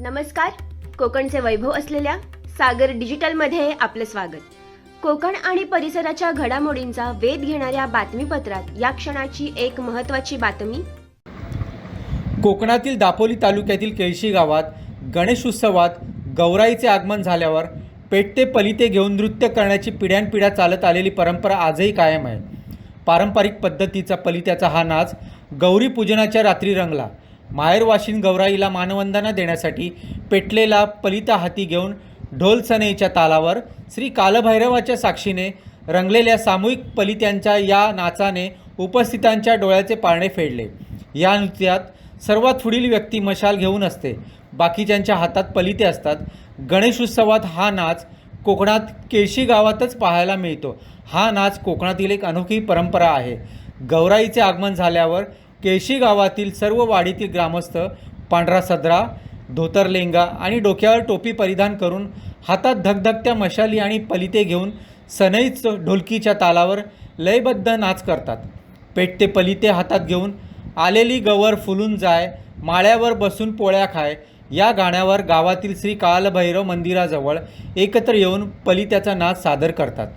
नमस्कार. कोकणचे वैभव असलेल्या सागर डिजिटलमध्ये आपलं स्वागत. कोकण आणि परिसराच्या घडामोडींचा वेध घेणाऱ्या बातमीपत्रात या क्षणाची एक महत्त्वाची बातमी. कोकणातील दापोली तालुक्यातील केळशी गावात गणेश उत्सवात गौराईचे आगमन झाल्यावर पेटते पलिते घेऊन नृत्य करण्याची पिढ्यानपिढ्या चालत आलेली परंपरा आजही कायम आहे. पारंपरिक पद्धतीचा पलित्याचा हा नाच गौरी पूजनाच्या रात्री रंगला. माहेरवाशीन गौराईला मानवंदना देण्यासाठी पेटलेला पलिता हाती घेऊन ढोलसनेच्या तालावर श्री कालभैरवाच्या साक्षीने रंगलेल्या सामूहिक पलित्यांच्या या नाचाने उपस्थितांच्या डोळ्याचे पारणे फेडले. या नृत्यात सर्वात पुढील व्यक्ती मशाल घेऊन असते. बाकीच्यांच्या हातात पलिते असतात. गणेशोत्सवात हा नाच कोकणात केळशी गावातच पाहायला मिळतो. हा नाच कोकणातील एक अनोखी परंपरा आहे. गौराईचे आगमन झाल्यावर केशी गावातील सर्व वाडीतील ग्रामस्थ पांढरा सदरा धोतरलेंगा आणि डोक्यावर टोपी परिधान करून हातात धगधगत्या मशाली आणि पलिते घेऊन सनईच ढोलकीच्या तालावर लयबद्ध नाच करतात. पेटते पलिते हातात घेऊन आलेली गवर फुलून जाय माळ्यावर बसून पोळ्या खाय या गाण्यावर गावातील श्री कालभैरव मंदिराजवळ एकत्र येऊन पलित्याचा नाच सादर करतात.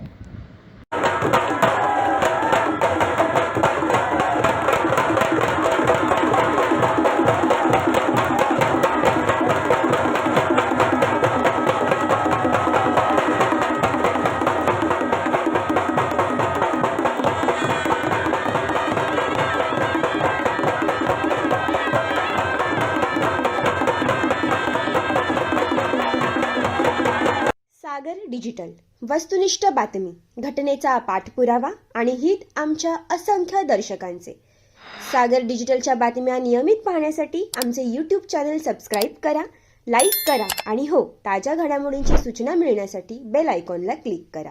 सागर डिजिटल. वस्तुनिष्ठ बातमी घटनेचा पाठपुरावा आणि हित आमच्या असंख्य दर्शकांचे. सागर डिजिटलच्या बातम्या नियमित पाहण्यासाठी आमचे यूट्यूब चॅनल सबस्क्राईब करा लाईक करा आणि हो ताज्या घडामोडींची सूचना मिळण्यासाठी बेल आयकॉनला क्लिक करा.